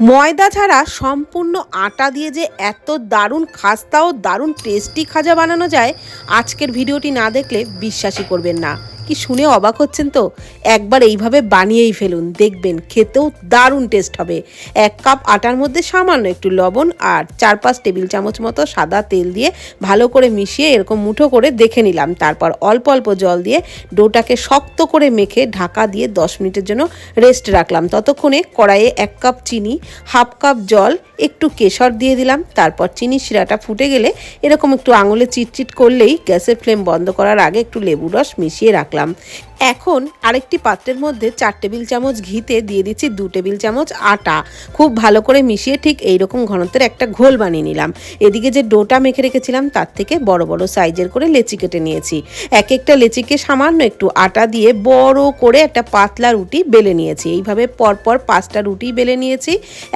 ময়দা ছাড়া সম্পূর্ণ আটা দিয়ে যে এত দারুণ খাস্তা ও দারুণ টেস্টি খাজা বানানো যায়, আজকের ভিডিওটি না দেখলে বিশ্বাসই করবেন না। কি শুনে অবাক হচ্ছেন তো? একবার এইভাবে বানিয়েই ফেলুন, দেখবেন খেতেও দারুণ টেস্ট হবে। এক কাপ আটার মধ্যে সামান্য একটু লবণ আর চার পাঁচ টেবিল চামচ মতো সাদা তেল দিয়ে ভালো করে মিশিয়ে এরকম মুঠো করে দেখে নিলাম। তারপর অল্প অল্প জল দিয়ে ডোটাকে শক্ত করে মেখে ঢাকা দিয়ে দশ মিনিটের জন্য রেস্ট রাখলাম। ততক্ষণে কড়াইয়ে এক কাপ চিনি, হাফ কাপ জল, একটু কেশর দিয়ে দিলাম। তারপর চিনি শিরাটা ফুটে গেলে এরকম একটু আঙুলে চিটচিট করলেই গ্যাসের ফ্লেম বন্ধ করার আগে একটু লেবু রস মিশিয়ে রাখলাম। এখন আরেকটি পাত্রের মধ্যে চার টেবিল চামচ ঘিতে দিয়ে দিচ্ছি দু টেবিল চামচ আটা। খুব ভালো করে মিশিয়ে ঠিক এইরকম ঘনত্বের একটা ঘোল বানিয়ে নিলাম। এদিকে যে ডোটা মেখে রেখেছিলাম, তার থেকে বড় বড় সাইজের করে লেচি কেটে নিয়েছি। এক একটা লেচিকে সামান্য একটু আটা দিয়ে বড় করে একটা পাতলা রুটি বেলে নিয়েছি। এইভাবে পরপর পাঁচটা রুটি বেলে নিয়েছি।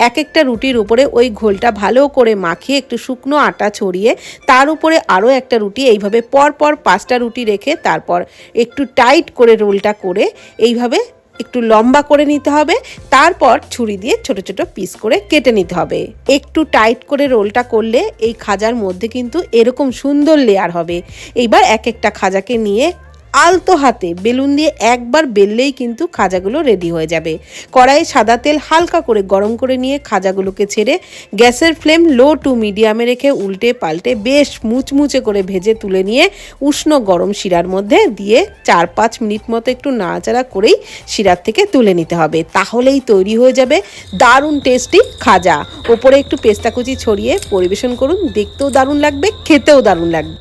এক একটা রুটির উপরে ওই ঘোলটা ভালো করে মাখিয়ে একটু শুকনো আটা ছড়িয়ে, তার উপরে আরও একটা রুটি এইভাবে পরপর পাঁচটা রুটি রেখে তারপর একটু টাইট করে রোলটা করে এইভাবে একটু লম্বা করে নিতে হবে। তারপর ছুরি দিয়ে ছোট ছোট পিস করে কেটে নিতে হবে। একটু টাইট করে রোলটা করলে এই খাজার মধ্যে কিন্তু এরকম সুন্দর লেয়ার হবে। এইবার এক একটা খাজাকে নিয়ে আলতো হাতে বেলুন দিয়ে একবার বেললেই কিন্তু খাজাগুলো রেডি হয়ে যাবে। কড়াই সাদা তেল হালকা করে গরম করে নিয়ে খাজাগুলোকে ছেড়ে গ্যাসের ফ্লেম লো টু মিডিয়ামে রেখে উল্টে পাল্টে বেশ মুচমুচে করে ভেজে তুলে নিয়ে উষ্ণ গরম শিরার মধ্যে দিয়ে চার পাঁচ মিনিট মতো একটু নাড়াচাড়া করেই শিরার থেকে তুলে নিতে হবে। তাহলেই তৈরি হয়ে যাবে দারুণ টেস্টি খাজা। ওপরে একটু পেস্তা কুচি ছড়িয়ে পরিবেশন করুন। দেখতেও দারুণ লাগবে, খেতেও দারুণ লাগবে।